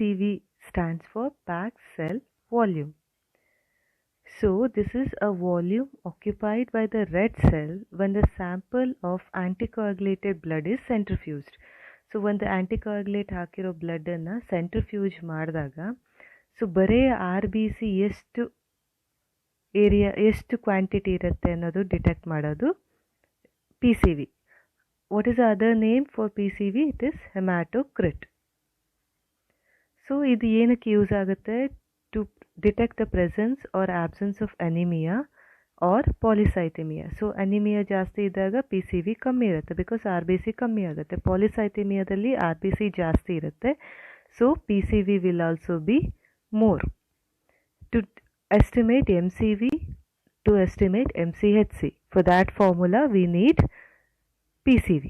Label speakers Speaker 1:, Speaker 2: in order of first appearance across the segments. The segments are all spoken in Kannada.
Speaker 1: PCV stands for packed cell volume. So this is a volume occupied by the red cell when the sample of anticoagulated blood is centrifuged. So ಒಂದು ಆ್ಯಂಟಿಕಾಗ್ಲೇಟ್ ಹಾಕಿರೋ ಬ್ಲಡ್ಡನ್ನು ಸೆಂಟ್ರಿಫ್ಯೂಜ್ ಮಾಡಿದಾಗ ಸೊ ಬರೀ ಆರ್ ಬಿ ಸಿ ಎಷ್ಟು ಏರಿಯಾ ಎಷ್ಟು ಕ್ವಾಂಟಿಟಿ ಇರುತ್ತೆ ಅನ್ನೋದು ಡಿಟೆಕ್ಟ್ ಮಾಡೋದು P C V what is other name for P C V it is haematocrit so ಇದು ಏನಕ್ಕೆ ಯೂಸ್ ಆಗುತ್ತೆ to detect the presence or absence of anaemia or polycythaemia so anaemia ಜಾಸ್ತಿ ಇದ್ದಾಗ ಪಿ ಸಿ ವಿ ಕಮ್ಮಿ ಇರುತ್ತೆ ಬಿಕಾಸ್ ಆರ್ ಬಿ ಸಿ ಕಮ್ಮಿ ಆಗುತ್ತೆ ಪಾಲಿಸೈಥೆಮಿಯಾದಲ್ಲಿ ಆರ್ ಬಿ ಸಿ ಜಾಸ್ತಿ ಇರುತ್ತೆ so P C V will also be more to estimate MCV to estimate MCHC. For that formula, we need PCV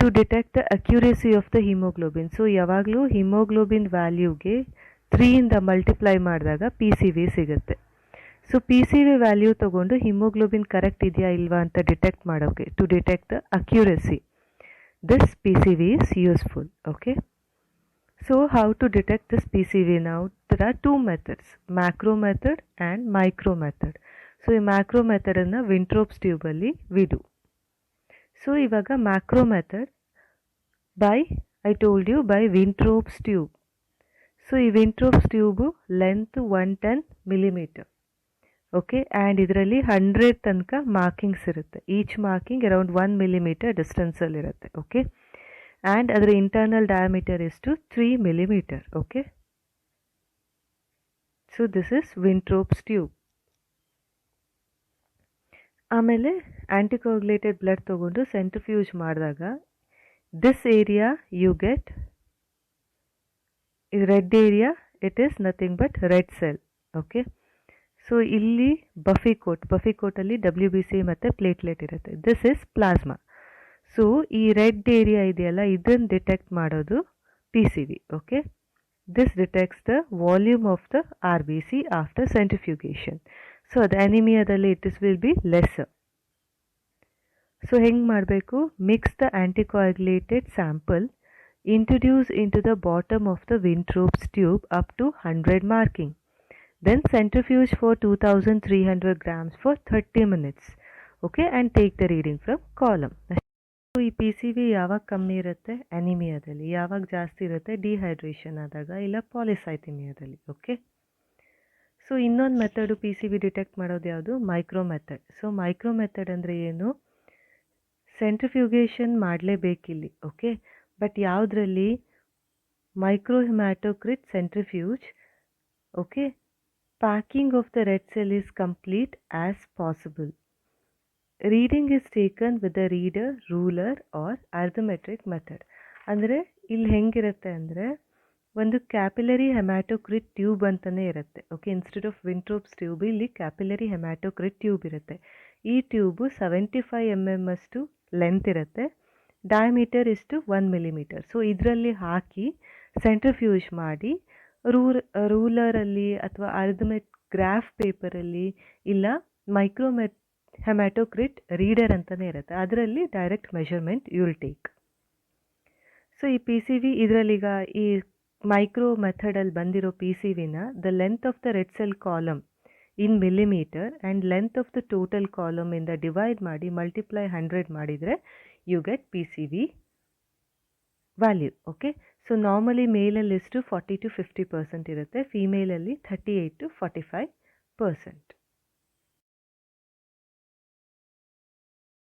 Speaker 1: to detect the accuracy of the haemoglobin so ಯಾವಾಗಲೂ ಹಿಮೋಗ್ಲೋಬಿನ್ ವ್ಯಾಲ್ಯೂಗೆ ತ್ರೀಯಿಂದ ಮಲ್ಟಿಪ್ಲೈ ಮಾಡಿದಾಗ ಪಿ ಸಿ ವಿ ಸಿಗುತ್ತೆ. So P C V value ತೊಗೊಂಡು ಹಿಮೋಗ್ಲೋಬಿನ್ ಕರೆಕ್ಟ್ ಇದೆಯಾ ಇಲ್ವಾ ಅಂತ ಡಿಟೆಕ್ಟ್ ಮಾಡೋಕ್ಕೆ to detect the accuracy this P C V is useful okay so So, how to detect P C V There are two methods macro method and micro method so ಈ ಮ್ಯಾಕ್ರೋ ಮೆಥಡನ್ನು ವಿಂಟ್ರೋಪ್ಸ್ ಟ್ಯೂಬಲ್ಲಿ ವಿಡು. ಸೊ ಇವಾಗ macro method by I told you by Wintrobe's tube so ಈ Wintrobe's tube length one ten millimetre okay and ಇದರಲ್ಲಿ ಹಂಡ್ರೆಡ್ ತನಕ ಮಾರ್ಕಿಂಗ್ಸ್ ಇರುತ್ತೆ. Each marking around one millimetre ಡಿಸ್ಟೆನ್ಸಲ್ಲಿರುತ್ತೆ okay and ಅದರ ಇಂಟರ್ನಲ್ ಡಯಾಮೀಟರ್ ಎಷ್ಟು three millimetre okay so this is Wintrobe's tube ಆಮೇಲೆ ಆ್ಯಂಟಿಕೋಗ್ಲೇಟೆಡ್ ಬ್ಲಡ್ ತೊಗೊಂಡು ಸೆಂಟ್ರಿಫ್ಯೂಜ್ ಮಾಡಿದಾಗ this area you get red area it is nothing but red cell okay so ಇಲ್ಲಿ buffy coat buffy ಕೋಟಲ್ಲಿ W B C ಮತ್ತು ಪ್ಲೇಟ್ಲೆಟ್ ಇರುತ್ತೆ. ದಿಸ್ ಇಸ್ ಪ್ಲಾಸ್ಮಾ ಸೊ ಈ ರೆಡ್ ಏರಿಯಾ ಇದೆಯಲ್ಲ, ಇದನ್ನು ಡಿಟೆಕ್ಟ್ ಮಾಡೋದು P C V okay this detects the volume of the R B C after centrifugation so ಅದು ಅನಿಮಿಯಾದಲ್ಲಿ it is will be less so ಹೆಂಗೆ ಮಾಡಬೇಕು? Mix the anticoagulated sample introduce into the bottom of the Wintrobe's tube up to hundred marking then centrifuge for two thousand three hundred grams for thirty minutes okay and take the reading from column ಈ ಪಿ ಸಿ ವಿ ಯಾವಾಗ ಕಮ್ಮಿ ಇರುತ್ತೆ? ಅನಿಮಿಯಾದಲ್ಲಿ ಯಾವಾಗ ಜಾಸ್ತಿ ಇರುತ್ತೆ? ಡಿಹೈಡ್ರೇಷನ್ ಆದಾಗ ಇಲ್ಲ ಪಾಲಿಸೈಥಿಮಿಯಾದಲ್ಲಿ ಓಕೆ ಸೊ ಇನ್ನೊಂದು method P C V detect ಮಾಡೋದು ಯಾವುದು? Micro method so micro method ಅಂದರೆ ಏನು? ಸೆಂಟ್ರಿಫ್ಯೂಗೇಷನ್ ಮಾಡಲೇಬೇಕಿಲ್ಲಿ ಓಕೆ ಬಟ್ ಯಾವುದರಲ್ಲಿ? Micro haematocrit centrifuge okay packing of the red cell is complete as possible reading is taken with the reader ruler or ಅರ್ಧಮೆಟ್ರಿಕ್ method ಅಂದರೆ ಇಲ್ಲಿ ಹೆಂಗಿರುತ್ತೆ ಅಂದರೆ ಒಂದು ಕ್ಯಾಪಿಲರಿ ಹೆಮ್ಯಾಟೋಕ್ರಿಟ್ ಟ್ಯೂಬ್ ಅಂತಲೇ ಇರುತ್ತೆ okay instead of Wintrobe's tube ಇಲ್ಲಿ ಕ್ಯಾಪಿಲರಿ ಹೆಮ್ಯಾಟೋಕ್ರಿಟ್ ಟ್ಯೂಬ್ ಇರುತ್ತೆ. ಈ tube seventy five M M ಅಷ್ಟು ಲೆಂತ್ ಇರುತ್ತೆ. ಡಯಾಮೀಟರ್ ಇಷ್ಟು ಒನ್ ಮಿಲಿಮೀಟರ್ ಸೊ ಇದರಲ್ಲಿ ಹಾಕಿ ಸೆಂಟ್ರಿಫ್ಯೂಜ್ ಮಾಡಿ ರೂರ್ ರೂಲರಲ್ಲಿ ಅಥವಾ ಅರ್ಧಮೆಟ್ ಗ್ರಾಫ್ ಪೇಪರಲ್ಲಿ ಇಲ್ಲ ಮೈಕ್ರೋಮೆಟ್ ಹೆಮ್ಯಾಟೋಕ್ರಿಟ್ ರೀಡರ್ ಅಂತಲೇ ಇರುತ್ತೆ. ಅದರಲ್ಲಿ direct measurement you'll take so ಈ ಪಿ ಸಿ ವಿ ಇದರಲ್ಲೀಗ ಈ ಮೈಕ್ರೋ ಮೆಥಡಲ್ಲಿ ಬಂದಿರೋ ಪಿ ಸಿ ವಿನ the length of the red cell column in millimetre and length of the total ಕಾಲಮಿಂದ divide ಮಾಡಿ ಮಲ್ಟಿಪ್ಲೈ ಹಂಡ್ರೆಡ್ ಮಾಡಿದರೆ you get P C V value, okay? So normally ಮೇಲಲ್ಲಿ ಎಷ್ಟು ಫಾರ್ಟಿ ಟು ಫಿಫ್ಟಿ ಪರ್ಸೆಂಟ್ ಇರುತ್ತೆ, ಫೀಮೇಲಲ್ಲಿ thirty eight to forty five percent.